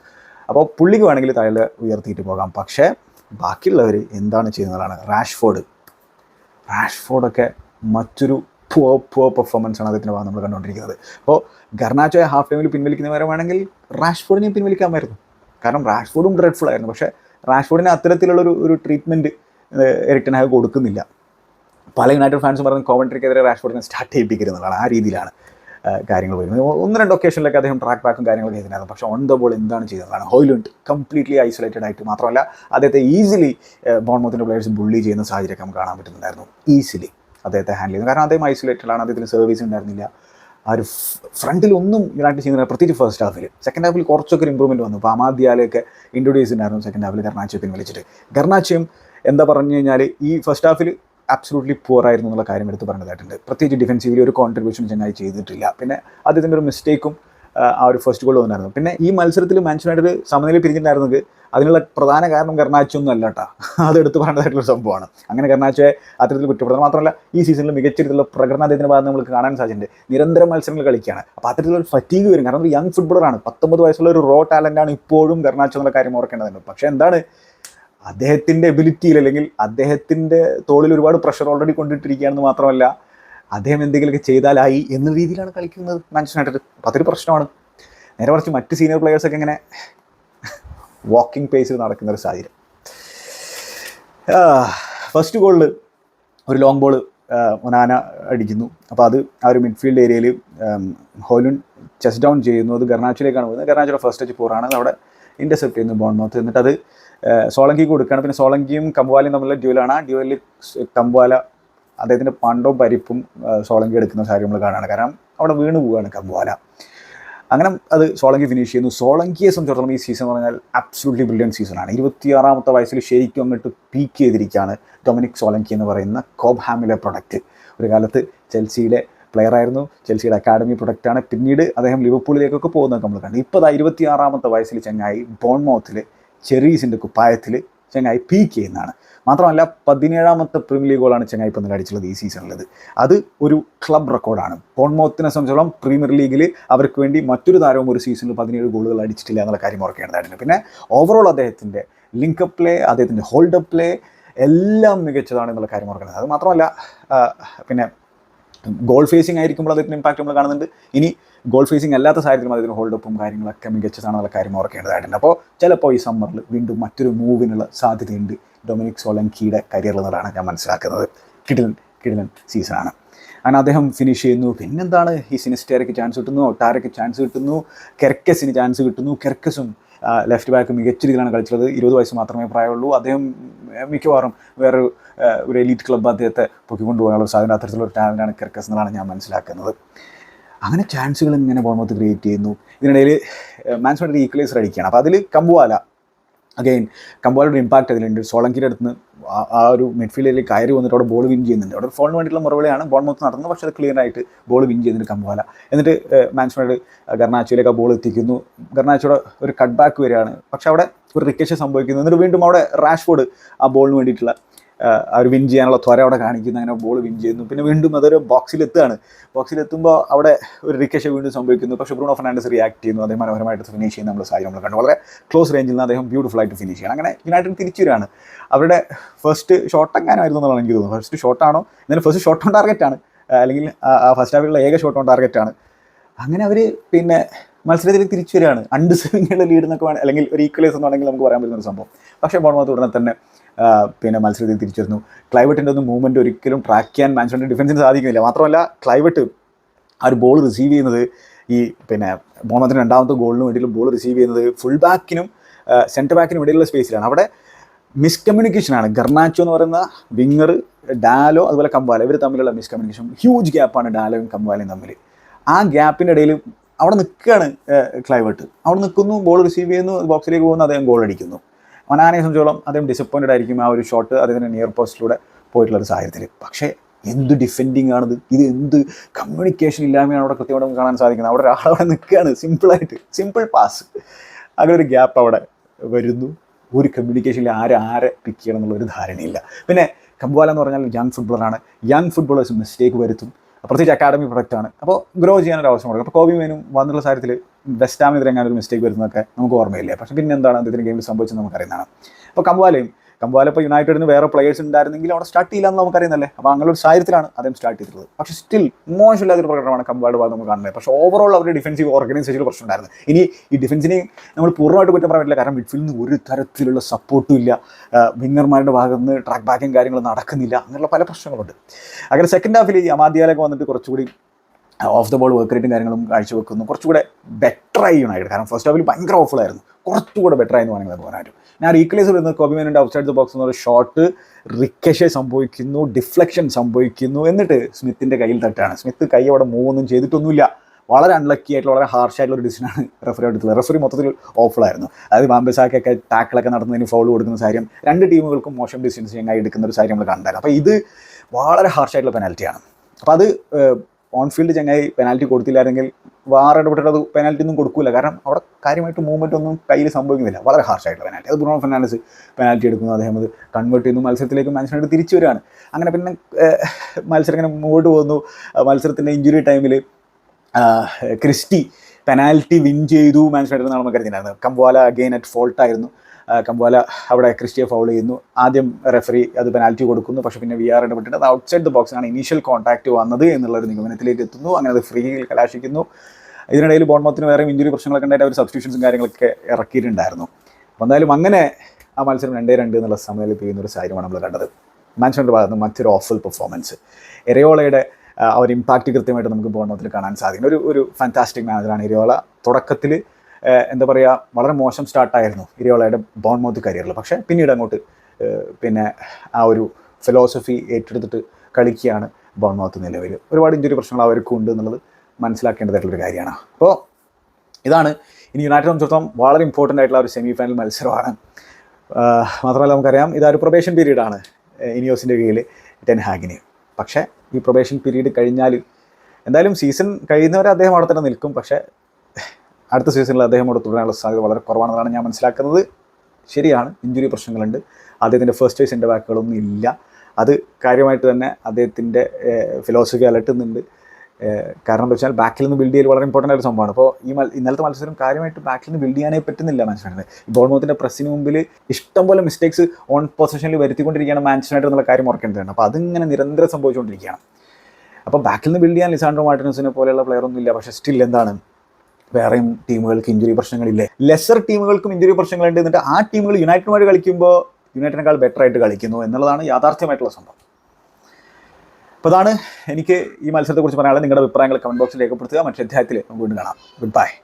അപ്പോൾ പുള്ളിക്ക് വേണമെങ്കിൽ തല ഉയർത്തിയിട്ട് പോകാം. പക്ഷേ ബാക്കിയുള്ളവർ എന്താണ് ചെയ്യുന്നതാണ്? റാഷ്ഫോർഡ് റാഷ്ഫോർഡൊക്കെ മറ്റൊരു പുവർ പുവർ പെർഫോമൻസ് ആണ് അദ്ദേഹത്തിന്റെ ഭാഗം നമ്മൾ കണ്ടുകൊണ്ടിരിക്കുന്നത്. അപ്പോൾ ഗർണാച്ചോയെ ഹാഫ് ടൈമിൽ പിൻവലിക്കുന്നവരെ വേണമെങ്കിൽ റാഷ്ഫോർഡിനെയും പിൻവലിക്കാമായിരുന്നു. കാരണം റാഷ്ഫോർഡും ഡ്രെഡ്ഫുൾ ആയിരുന്നു. പക്ഷേ റാഷ്ഫോർഡിന് അത്തരത്തിലുള്ളൊരു ഒരു ട്രീറ്റ്മെന്റ് എറിക്ടൻ ഹാഗ് കൊടുക്കുന്നില്ല. പല യുണൈറ്റഡ് ഫാൻസും പറയുന്നത് കോവൻട്രിക്കെതിരെ റാഷ്ഫോർഡിനെ സ്റ്റാർട്ട് ചെയ്യിപ്പിക്കുന്നതാണ് ആ രീതിയിലാണ് കാര്യങ്ങൾ വരുന്നത്. ഒന്ന് രണ്ട് ഒക്കേഷനിലൊക്കെ അദ്ദേഹം ട്രാക്ക് ബാക്കും കാര്യങ്ങളൊക്കെ ചെയ്തിട്ടുണ്ടായിരുന്നു. പക്ഷേ ഓൺ ദ ബോൾ എന്താണ് ചെയ്തതാണ് ഹോയിലുണ്ട് കംപ്ലീറ്റ്ലി ഐസൊലേറ്റഡ് ആയിട്ട് മാത്രമല്ല അദ്ദേഹത്തെ ഈസിലി ബോൺമോത്തിന്റെ പ്ലേയേഴ്സ് ബുള്ളി ചെയ്യുന്ന സാഹചര്യമൊക്കെ നമുക്ക് കാണാൻ പറ്റുന്നുണ്ടായിരുന്നു. ഈസിലി അദ്ദേഹത്തെ ഹാൻഡിൽ ചെയ്യുന്നു. കാരണം അദ്ദേഹം ഐസൊലേറ്റഡ് ആണ്. അദ്ദേഹത്തിന് സർവീസ് ഉണ്ടായിരുന്നില്ല. ആ ഒരു ഫ്രണ്ടിൽ ഒന്നും യുണൈറ്റഡ് ചെയ്യുന്നില്ല. പ്രത്യേകിച്ച് ഫസ്റ്റ് ഹാഫിൽ സെക്കൻഡ് ഹാഫിൽ കുറച്ചൊക്കെ ഒരു വന്നു. അപ്പോൾ അമാദ്യാലയൊക്കെ ഇൻട്രൊഡ്യൂസ് ഉണ്ടായിരുന്നു സെക്കൻഡ് ഹാഫിൽ ഗർണാച്ചയെ പിൻവലിച്ചിട്ട് കർണാച്ചയം എന്താ പറഞ്ഞു കഴിഞ്ഞാൽ ഈ ഫസ്റ്റ് ഹാഫിൽ അബ്സലൂട്ട്ലി പുവർ ആയിരുന്നു എന്നുള്ള കാര്യം എടുത്ത് പറഞ്ഞതായിട്ടുണ്ട്. പ്രത്യേകിച്ച് ഡിഫൻസീവ്ലി ഒരു കോൺട്രിബ്യൂഷൻ ചെന്നായി ചെയ്തിട്ടില്ല. പിന്നെ അദ്ദേഹത്തിന്റെ ഒരു മിസ്റ്റേക്കും ആ ഒരു ഫസ്റ്റ് ഗോൾ വന്നായിരുന്നു പിന്നെ ഈ മത്സരത്തിൽ യുണൈറ്റഡ് സമനില പിരിഞ്ഞിട്ടുണ്ടായിരുന്നത് അതിനുള്ള പ്രധാന കാരണം കർണാച്ചൊന്നും അല്ല കേട്ടോ അത് എടുത്ത് പറയേണ്ടതായിട്ടുള്ള സംഭവമാണ്. അങ്ങനെ കർണാച്ചയെ അത്തരത്തിൽ കുറ്റപ്പെടുന്നത് മാത്രമല്ല ഈ സീസണിൽ മികച്ച രീതിയിലുള്ള പ്രകടനം അദ്ദേഹത്തിന്റെ ഭാഗത്ത് നമുക്ക് കാണാൻ സാധിച്ചിട്ടുണ്ട്. നിരന്തരം മത്സരങ്ങൾ കളിക്കുകയാണ്. അപ്പോൾ അത്തരത്തിലുള്ള ഫറ്റീഗ് വരും. കാരണം യങ് ഫുട്ബോളറാണ് പത്തൊമ്പത് വയസ്സുള്ള ഒരു റോ ടാലന്റാണ് ഇപ്പോഴും കർണാച്ചോ എന്നുള്ള കാര്യം ഓർക്കേണ്ടതുണ്ട്. പക്ഷേ എന്താണ്? അദ്ദേഹത്തിന്റെ എബിലിറ്റിയിൽ അല്ലെങ്കിൽ അദ്ദേഹത്തിന്റെ തോളിൽ ഒരുപാട് പ്രഷർ ഓൾറെഡി കൊണ്ടിട്ടിരിക്കുകയാണെന്ന് മാത്രമല്ല അദ്ദേഹം എന്തെങ്കിലുമൊക്കെ ചെയ്താലായി എന്ന രീതിയിലാണ് കളിക്കുന്നത് മാഞ്ചസ്റ്റർ യുണൈറ്റഡ്. അപ്പോൾ അതൊരു പ്രശ്നമാണ്. നേരെ മറിച്ച് മറ്റ് സീനിയർ പ്ലെയേഴ്സൊക്കെ ഇങ്ങനെ വാക്കിംഗ് പേസിൽ നടക്കുന്ന ഒരു സാഹചര്യം. ഫസ്റ്റ് ഗോളിൽ ഒരു ലോങ് ബോൾ മൊനാന അടിക്കുന്നു. അപ്പോൾ അത് ആ ഒരു മിഡ്ഫീൽഡ് ഏരിയയിൽ ഹോലുൻ ചെസ് ഡൗൺ ചെയ്യുന്നു. അത് ഗർണാച്ചിലേക്കാണ് പോകുന്നത്. ഗർണാച്ചിയുടെ ഫസ്റ്റ് ടച്ച് പോറാണ് അവിടെ ഇന്റർസെപ്റ്റ് ചെയ്യുന്നു ബോൺമൗത്ത് എന്നിട്ട് അത് സോളങ്കിക്ക് കൊടുക്കുകയാണ്. പിന്നെ സോളങ്കിയും കമ്പാലയും തമ്മിലുള്ള ഡ്യൂലാണ് ആ ഡ്യൂവലിൽ കമ്പുവാല അദ്ദേഹത്തിന്റെ പണ്ടവും പരിപ്പും സോളങ്കി എടുക്കുന്ന സാരി നമ്മൾ കാണുകയാണ്. കാരണം അവിടെ വീണ് പോവുകയാണ് കബോല. അങ്ങനെ അത് സോളങ്കി ഫിനിഷ് ചെയ്യുന്നു. സോളങ്കിയെ സംബന്ധിച്ചിടത്തോളം ഈ സീസൺ പറഞ്ഞാൽ അബ്സൊല്യൂട്ട്ലി ബ്രില്യൻ സീസണാണ് ഇരുപത്തിയാറാമത്തെ വയസ്സിൽ ശരിക്കും അങ്ങോട്ട് പീക്ക് ചെയ്തിരിക്കുകയാണ് ഡൊമിനിക് സോളങ്കി എന്ന് പറയുന്ന കോബ് ഹാമിലെ പ്രൊഡക്റ്റ് ഒരു കാലത്ത് ചെൽസിയിലെ പ്ലെയർ ആയിരുന്നു. ചെൽസിയുടെ അക്കാഡമി പ്രൊഡക്റ്റാണ് പിന്നീട് അദ്ദേഹം ലിവർപൂളിലേക്കൊക്കെ പോകുന്നതൊക്കെ നമ്മൾ കണ്ടു. ഇപ്പോൾ ഇരുപത്തിയാറാമത്തെ വയസ്സിൽ ചങ്ങായി ബോൺമൗത്തിൽ ചെറീസിന്റെ കുപ്പായത്തിൽ ചങ്ങായി പീക്ക് ചെയ്യുന്നതാണ് മാത്രമല്ല പതിനേഴാമത്തെ പ്രീമിയർ ലീഗ് ഗോളാണ് ചെങ്ങായി ഇപ്പം അടിച്ചുള്ളത് ഈ സീസണിലത് അത് ഒരു ക്ലബ് റെക്കോർഡാണ്. ബോൺമൗത്തിനെ സംബന്ധിച്ചോളം പ്രീമിയർ ലീഗിൽ അവർക്ക് വേണ്ടി മറ്റൊരു താരവും ഒരു സീസണിൽ പതിനേഴ് ഗോളുകൾ അടിച്ചിട്ടില്ല എന്നുള്ള കാര്യം ഓർക്കേണ്ടതായിട്ടുണ്ട് പിന്നെ ഓവറോൾ അദ്ദേഹത്തിന്റെ ലിങ്കപ്പ് പ്ലേ അദ്ദേഹത്തിന്റെ ഹോൾഡപ്പ് പ്ലേ എല്ലാം മികച്ചതാണ് എന്നുള്ള കാര്യം ഓർക്കുന്നത് അത് മാത്രമല്ല പിന്നെ ഗോൾ ഫേസിംഗ് ആയിരിക്കുമ്പോൾ അദ്ദേഹത്തിന്റെ ഇമ്പാക്റ്റ് നമ്മൾ കാണുന്നുണ്ട്. ഇനി ഗോൾ ഫേസിംഗ് അല്ലാത്ത സാഹചര്യത്തിലും അതിന് ഹോൾഡപ്പും കാര്യങ്ങളൊക്കെ മികച്ചതാണെന്നുള്ള കാര്യം ഓർക്കേണ്ടതായിട്ടുണ്ട് അപ്പോൾ ചിലപ്പോൾ ഈ സമ്മറിൽ വീണ്ടും മറ്റൊരു മൂവിനുള്ള സാധ്യതയുണ്ട്. ഡൊമിനിക് സോളൻകിയുടെ കരിയറിൽ നിന്നാണ് ഞാൻ മനസ്സിലാക്കുന്നത്. കിടിലൻ കിടിലൻ സീസണാണ് അങ്ങനെ അദ്ദേഹം ഫിനിഷ് ചെയ്യുന്നു. പിന്നെന്താണ്? ഈ സിനിസ്റ്റേരയ്ക്ക് ചാൻസ് കിട്ടുന്നു ഒട്ടാരയ്ക്ക് ചാൻസ് കിട്ടുന്നു കെർക്കസിന് ചാൻസ് കിട്ടുന്നു. കെർക്കസും ലെഫ്റ്റ് ബാക്ക് മികച്ച രീതിയിലാണ് കളിച്ചത് ഇരുപത് വയസ്സ് മാത്രമേ പ്രായമുള്ളൂ. അദ്ദേഹം മിക്കവാറും വേറെ ഒരു എലീറ്റ് ക്ലബ്ബ് അദ്ദേഹത്തെ പൊക്കിക്കൊണ്ടുപോകാനുള്ള സാധ്യത അത്തരത്തിലുള്ള ഒരു ടാലന്റാണ് കിർക്കസ് എന്നാണ് ഞാൻ മനസ്സിലാക്കുന്നത്. അങ്ങനെ ചാൻസുകൾ ഇങ്ങനെ ബോൺമത്ത് ക്രിയേറ്റ് ചെയ്യുന്നു. ഇതിനിടയിൽ മാൻസ്മായിട്ട് ഈക്വലൈസർ അടിക്കുകയാണ്. അപ്പോൾ അതിൽ കമ്പുവാല അഗെയിൻ കമ്പോളയുടെ ഇമ്പാക്റ്റ് അതിലുണ്ട്. സോളങ്കിയുടെ അടുത്ത് ആ- ഒരു മിഡ്ഫീൽഡിൽ കയറി വന്നിട്ട് അവിടെ ബോൾ വിൻ ചെയ്യുന്നുണ്ട്. അവിടെ ഫോണിന് വേണ്ടിയിട്ടുള്ള മുറവിളിയാണ് മൊത്തം നടന്നത്. പക്ഷേ അത് ക്ലിയർ ആയിട്ട് ബോൾ വിൻ ചെയ്യുന്നുണ്ട് കമ്പോല എന്നിട്ട് മാൻസ്മായിട്ട് ഗർണാച്ചോയിലേക്ക് ആ ബോൾ എത്തിക്കുന്നു. ഗർണാച്ചോയുടെ ഒരു കട്ട് ബാക്ക് വരികയാണ്. പക്ഷേ അവിടെ ഒരു റിക്കഷ സംഭവിക്കുന്നു. എന്നിട്ട് വീണ്ടും അവിടെ റാഷ്ഫോർഡ് ആ ബോളിന് വേണ്ടിയിട്ടുള്ള ആ വിൻ ചെയ്യാനുള്ള ത്വര അവിടെ കാണിക്കുന്നു. അങ്ങനെ ബോൾ വിൻ ചെയ്യുന്നു. പിന്നെ വീണ്ടും അതൊരു ബോക്സിലെത്തുകയാണ് ബോക്സിലെത്തുമ്പോൾ അവിടെ ഒരു റിക്കഷ വീണ്ടും സംഭവിക്കുന്നു. പക്ഷേ ബ്രൂണോ ഫെർണാണ്ടസ് റിയാക്ട് ചെയ്യുന്നു. അതേ മനോഹരമായിട്ട് ഫിനിഷ് ചെയ്യുന്ന നമ്മൾ സാഹചര്യം നമ്മൾ കണ്ടു. വളരെ ക്ലോസ് റേഞ്ചിൽ നിന്ന് അദ്ദേഹം ബ്യൂട്ടിഫുൾ ആയിട്ട് ഫിനിഷ് ചെയ്യണം. അങ്ങനെ യുണൈറ്റഡ് തിരിച്ചു വരികയാണ്. അവരുടെ ഫസ്റ്റ് ഷോട്ട് എങ്ങാനായിരുന്നു എന്നാണ് എനിക്ക് തോന്നുന്നത്. ഫസ്റ്റ് ഷോട്ടാണോ എന്നാലും ഫസ്റ്റ് ഷോട്ട് ഓൺ ടാർഗറ്റ് ആണ്. അല്ലെങ്കിൽ ആ ഫസ്റ്റ് ഹാഫിലുള്ള ഏക ഷോട്ട് ഓൺ ടാർഗറ്റ് ആണ്. അങ്ങനെ അവർ പിന്നെ മത്സരത്തിൽ തിരിച്ചു വരികയാണ്. അൺഡിസേർവിംഗുള്ള ലീഡ് എന്നൊക്കെ വേണം അല്ലെങ്കിൽ ഒരു ഈക്വലൈസ് എന്ന് വേണമെങ്കിൽ നമുക്ക് പറയാൻ പറ്റുന്ന ഒരു സംഭവം. പക്ഷേ ബോൺമത്ത് ഉടനെ തന്നെ പിന്നെ മത്സരത്തിൽ തിരിച്ചിരുന്നു ക്ലൈവറ്റിന്റെ ഒന്നും മൂവ്മെന്റ് ഒരിക്കലും ട്രാക്ക് ചെയ്യാൻ മാൻസ്മാന്റെ ഡിഫൻസിന് സാധിക്കുന്നില്ല. മാത്രമല്ല ക്ലൈവറ്റ് ആ ഒരു ബോൾ റിസീവ് ചെയ്യുന്നത് ഈ പിന്നെ ബോണത്തിന് രണ്ടാമത്തെ ഗോളിന് വേണ്ടിയുള്ള ബോൾ റിസീവ് ചെയ്യുന്നത് ഫുൾ ബാക്കിനും സെന്റർ ബാക്കിനും ഇടയിലുള്ള സ്പേസിലാണ് അവിടെ മിസ്കമ്മ്യൂണിക്കേഷനാണ് ഗർണാച്ചോ എന്ന് പറയുന്ന വിങ്ങർ ഡാലോ അതുപോലെ കമ്പാല ഇവർ തമ്മിലുള്ള മിസ്കമ്മ്യൂണിക്കേഷൻ ഹ്യൂജ് ഗ്യാപ്പാണ് ഡാലോയും കമ്പാലയും തമ്മിൽ ആ ഗ്യാപ്പിന്റെ ഇടയിൽ അവിടെ നിൽക്കുകയാണ് ക്ലൈവേർട്ട് അവിടെ നിൽക്കുന്നു ബോൾ റിസീവ് ചെയ്യുന്നു ബോക്സിലേക്ക് പോകുന്നു അദ്ദേഹം ഗോൾ അടിക്കുന്നു. ഒനാനെ സംബന്ധിച്ചോളം അദ്ദേഹം ഡിസപ്പോയിന്റഡ് ആയിരിക്കും ആ ഒരു ഷോട്ട് അദ്ദേഹത്തിന്റെ നിയർ പോസ്റ്റിലൂടെ പോയിട്ടുള്ള ഒരു സാഹചര്യത്തിൽ. പക്ഷേ എന്ത് ഡിഫെൻഡിങ് ആണിത്? ഇത് എന്ത് കമ്മ്യൂണിക്കേഷൻ ഇല്ലായ്മയാണ് അവിടെ കൃത്യമായിട്ട് നമുക്ക് കാണാൻ സാധിക്കുന്നത്? അവിടെ ഒരാളവിടെ നിൽക്കുകയാണ്. സിമ്പിളായിട്ട് സിമ്പിൾ പാസ് അങ്ങനെ ഒരു ഗ്യാപ്പ് അവിടെ വരുന്നു. ഒരു കമ്മ്യൂണിക്കേഷനിൽ ആരെ ആരെ പിക്ക് ചെയ്യണം എന്നുള്ള ഒരു ധാരണയില്ല. പിന്നെ കമ്പുവാല എന്ന് പറഞ്ഞാൽ യങ് ഫുട്ബോളറാണ് യങ് ഫുട്ബോളേഴ്സ് മിസ്റ്റേക്ക് വരുത്തും. പ്രത്യേകിച്ച് അക്കാഡമി ആണ്. അപ്പോൾ ഗ്രോ ചെയ്യാൻ ഒരു ആവശ്യം കൊടുക്കും. അപ്പോൾ കോബി മേനും വന്നുള്ള സാഹചര്യത്തിൽ ബെസ്റ്റ് ഹാമിനെതിരെ എങ്ങനെ ഒരു മിസ്റ്റേക്ക് വരുന്നതൊക്കെ നമുക്ക് ഓർമ്മയില്ലേ? പക്ഷേ പിന്നെ എന്താണ് അദ്ദേഹത്തിന് ഗെയിമിൽ സംഭവിച്ചത് നമുക്കറിയുന്നതാണ്. അപ്പോൾ കമ്പുവാലയും കമ്പുവാല ഇപ്പോൾ യുണൈറ്റഡിന് വേറെ പ്ലേയേഴ്സ് ഉണ്ടായിരുന്നെങ്കിൽ അവിടെ സ്റ്റാർട്ട് ചെയ്യില്ല എന്ന് നമുക്കറിയുന്നല്ലേ അപ്പോൾ അങ്ങനെ ഒരു സാഹചര്യത്തിലാണ് അദ്ദേഹം സ്റ്റാർട്ട് ചെയ്തിട്ടുള്ളത്. പക്ഷേ സ്റ്റിൽ മോശമില്ലാത്തൊരു പ്രകടനമാണ് കമ്പുവാളുടെ ഭാഗത്ത് നമുക്ക് കാണുന്നത്. പക്ഷേ ഓവറോൾ അവരുടെ ഡിഫൻസീവ് ഓർഗനൈസേഷനിൽ പ്രശ്നം ഉണ്ടായിരുന്നു ഇനി ഈ ഡിഫൻസിനെ നമ്മൾ പൂർണമായിട്ട് കുറ്റം പറയാൻ പറ്റില്ല. കാരണം മിഡ്ഫീൽഡിൽ നിന്ന് ഒരു തരത്തിലുള്ള സപ്പോർട്ടും ഇല്ല. വിങ്ങർമാരുടെ ഭാഗത്ത് നിന്ന് ട്രാക്ക് ബാക്കിങ് കാര്യങ്ങളും നടക്കുന്നില്ല. അങ്ങനെയുള്ള പല പ്രശ്നങ്ങളുണ്ട്. അങ്ങനെ സെക്കൻഡ് ഹാഫിൽ ഈ അമാദ്യാലൊക്കെ വന്നിട്ട് കുറച്ചുകൂടി ഓഫ് ദ ബോൾ വർക്ക് റേറ്റും കാര്യങ്ങളും കാഴ്ചവെക്കുന്നു. കുറച്ചുകൂടെ ആയി യുണൈറ്റഡ് കാരണം ഫസ്റ്റ് ഹാഫിൽ ഭയങ്കര ആയിരുന്നു. കുറച്ചുകൂടെ ബെറ്റർ എന്ന് വേണമെങ്കിൽ പറയാൻ പറ്റും ഞാൻ കോബി വരുന്നത് കോബിമേനിന്റെ ഔട്ട്സൈഡ് ദ ബോക്സ് എന്നൊരു ഷോട്ട് റിക്കഷെ സംഭവിക്കുന്നു ഡിഫ്ലക്ഷൻ സംഭവിക്കുന്നു. എന്നിട്ട് സ്മിത്തിന്റെ കയ്യിൽ തട്ടാണ്. സ്മിത്ത് കൈ അവിടെ മൂവ് ഒന്നും ചെയ്തിട്ടൊന്നുമില്ല. വളരെ അൺലക്കി ആയിട്ടുള്ള വളരെ ഹാർഷ് ആയിട്ടുള്ള ഒരു ഡിസിഷനാണ് റെഫറി എടുത്തത്. റെഫറി മൊത്തത്തിൽ ഓഫുള്ളായിരുന്നു അതായത് ബാംബെസാക്കൊക്കെ ടാക്കിളൊക്കെ നടത്തുന്നതിന് ഫൗൾ കൊടുക്കുന്ന കാര്യം രണ്ട് ടീമുകൾക്കും മോശം ഡിസിഷൻസ് ഞങ്ങൾ എടുക്കുന്ന ഒരു കാര്യം നമ്മൾ കണ്ടായിരുന്നു അപ്പോൾ ഇത് വളരെ ഹാർഷ് ആയിട്ടുള്ള പെനാൽറ്റിയാണ് അപ്പോൾ അത് ഓൺ ഫീൽഡ് ചങ്ങായി പെനാൽറ്റി കൊടുത്തില്ലായിരുന്നെങ്കിൽ വാർ ഇടപെട്ടിട്ട് അത് പെനാൽറ്റി ഒന്നും കൊടുക്കില്ല കാരണം അവിടെ കാര്യമായിട്ട് മൂവ്മെന്റ് ഒന്നും കയ്യിൽ സംഭവിക്കുന്നില്ല. വളരെ ഹാർഷ് ആയിട്ടുള്ള പെനാൽറ്റി അത് ബ്രൂണോ ഫെർണാണ്ടസ് പെനാൽറ്റി എടുക്കുന്നു. അദ്ദേഹം അത് കൺവേർട്ട് ചെയ്യുന്നു. മത്സരത്തിലേക്ക് മാൻസിനായിട്ട് തിരിച്ചു വരികയാണ്. അങ്ങനെ പിന്നെ മത്സരം ഇങ്ങനെ മുമ്പോട്ട് പോകുന്നു. മത്സരത്തിന്റെ ഇഞ്ചുറി ടൈമിൽ ക്രിസ്റ്റി പെനാൽറ്റി വിൻ ചെയ്തു മാൻസിനായിട്ട് എന്നാണ് കരുതിയിട്ടുണ്ടായിരുന്നു കംവാല അഗെയിൻ അറ്റ് ഫോൾട്ട് ആയിരുന്നു. ആ, കംബോല അവിടെ ക്രിസ്റ്റിയെ ഫൗൾ ചെയ്യുന്നു. ആദ്യം റെഫറി അത് പെനാൽറ്റി കൊടുക്കുന്നു. പക്ഷേ പിന്നെ വി ആർ ഇടപെട്ടിട്ട് അത് ഔട്ട്സൈഡ് ദ ബോക്സിനാണ് ഇനീഷ്യൽ കോൺടാക്റ്റ് വന്നത് എന്നുള്ളൊരു നിഗമനത്തിലേക്ക് എത്തുന്നു. അങ്ങനെ അത് ഫ്രീയിൽ കലാശിക്കുന്നു. ഇതിനിടയിൽ ബോൺമത്തിന് വേറെ ഇഞ്ചുറി പ്രശ്നങ്ങളൊക്കെ ഉണ്ടായിട്ട് അവർ സബ്സ്റ്റിറ്റ്യൂഷൻസും കാര്യങ്ങളൊക്കെ ഇറക്കിയിട്ടുണ്ടായിരുന്നു. അപ്പോൾ എന്തായാലും അങ്ങനെ ആ മത്സരം രണ്ടേ രണ്ട് എന്നുള്ള സമയത്ത് ചെയ്യുന്ന ഒരു സാഹചര്യമാണ് നമ്മൾ കണ്ടത്. മാൻഷന്റെ ഭാഗത്ത് മറ്റൊരു ഓഫൽ പെർഫോമൻസ് എരയോളയുടെ ആ ഒരു ഇമ്പാക്റ്റ് കൃത്യമായിട്ട് നമുക്ക് ബോൺമത്തിൽ കാണാൻ സാധിക്കും ഒരു ഒരു ഫാന്റാസ്റ്റിക് മാനേജറാണ് എരയോള. തുടക്കത്തിൽ എന്താ പറയുക വളരെ മോശം സ്റ്റാർട്ടായിരുന്നു ഇരയോളയുടെ ബോൺമൗത്ത് കരിയറിൽ പക്ഷേ പിന്നീട് അങ്ങോട്ട് പിന്നെ ആ ഒരു ഫിലോസഫി ഏറ്റെടുത്തിട്ട് കളിക്കുകയാണ് ബോൺമൗത്ത് നിലവിൽ ഒരുപാട് ഇഞ്ചുറി പ്രശ്നങ്ങൾ അവർക്കും ഉണ്ട് എന്നുള്ളത് മനസ്സിലാക്കേണ്ടതായിട്ടുള്ളൊരു കാര്യമാണ്. അപ്പോൾ ഇതാണ് ഇനി യുണൈറ്റഡ് സംബന്ധിച്ചിടത്തോളം വളരെ ഇമ്പോർട്ടന്റ് ആയിട്ടുള്ള ഒരു സെമി ഫൈനൽ മത്സരമാണ് മാത്രമല്ല നമുക്കറിയാം ഇതൊരു പ്രൊബേഷൻ പീരീഡാണ് ഇനിയോസിന്റെ കീഴിൽ ടെൻ ഹാഗിന്. പക്ഷേ ഈ പ്രൊബേഷൻ പീരീഡ് കഴിഞ്ഞാൽ എന്തായാലും സീസൺ കഴിയുന്നവരെ അദ്ദേഹം അവിടെ തന്നെ നിൽക്കും. പക്ഷേ അടുത്ത സീസണിൽ അദ്ദേഹം അവിടെ തുടരാനുള്ള സാധ്യത വളരെ കുറവാണെന്നാണ് ഞാൻ മനസ്സിലാക്കുന്നത്. ശരിയാണ് ഇഞ്ചുറി പ്രശ്നങ്ങളുണ്ട്. അദ്ദേഹത്തിന്റെ ഫസ്റ്റ് ചോയ്സ് എന്റെ ബാക്കുകളൊന്നും ഇല്ല. അത് കാര്യമായിട്ട് തന്നെ അദ്ദേഹത്തിന്റെ ഫിലോസഫി അലട്ടുന്നുണ്ട്. കാരണം എന്താ വെച്ചാൽ ബാക്കിൽ നിന്ന് ബിൽഡ് ചെയ്യൽ വളരെ ഇമ്പോർട്ടന്റ് ആയിട്ട് സംഭവമാണ്. അപ്പോൾ ഈ ഇന്നലത്തെ മത്സരം കാര്യമായിട്ട് ബാക്കിൽ നിന്ന് ബിൽഡ് ചെയ്യാനേ പറ്റുന്നില്ല മാൻച്ചസ്റ്ററിന് ബോൾമോത്തിന്റെ പ്രസ്സിന് മുമ്പിൽ ഇഷ്ടംപോലെ മിസ്റ്റേക്സ് ഓൺ പൊസിഷനിൽ വരുത്തിക്കൊണ്ടിരിക്കുകയാണ് മാൻച്ചസ്റ്റർ എന്നുള്ള കാര്യം ഓർക്കേണ്ടതാണ് അപ്പോൾ അതിങ്ങനെ നിരന്തരം സംഭവിച്ചുകൊണ്ടിരിക്കുകയാണ്. അപ്പോൾ ബാക്കിൽ നിന്ന് ബിൽഡ് ചെയ്യാൻ ലിസാൻഡ്രോ മാർട്ടിനസിനെ പോലെയുള്ള പ്ലെയർ ഒന്നും ഇല്ല പക്ഷേ സ്റ്റിൽ എന്താണ്? വേറെയും ടീമുകൾക്ക് ഇഞ്ചുറി പ്രശ്നങ്ങളില്ലേ? ലെസർ ടീമുകൾക്കും ഇഞ്ചുറി പ്രശ്നങ്ങളുണ്ട് എന്നിട്ട് ആ ടീമുകൾ യുണൈറ്റഡുമായിട്ട് കളിക്കുമ്പോൾ യുണൈറ്റഡിനേക്കാൾ ബെറ്റർ ആയിട്ട് കളിക്കുന്നു എന്നുള്ളതാണ് യാഥാർത്ഥ്യമായിട്ടുള്ള സംഭവം. അപ്പോൾ അതാണ് എനിക്ക് ഈ മത്സരത്തെക്കുറിച്ച് പറയാനുള്ളത്. നിങ്ങളുടെ അഭിപ്രായങ്ങൾ കമന്റ് ബോക്സിൽ രേഖപ്പെടുത്തുക. മറ്റൊരു അധ്യായത്തിൽ നമുക്ക് വീണ്ടും കാണാം. Good bye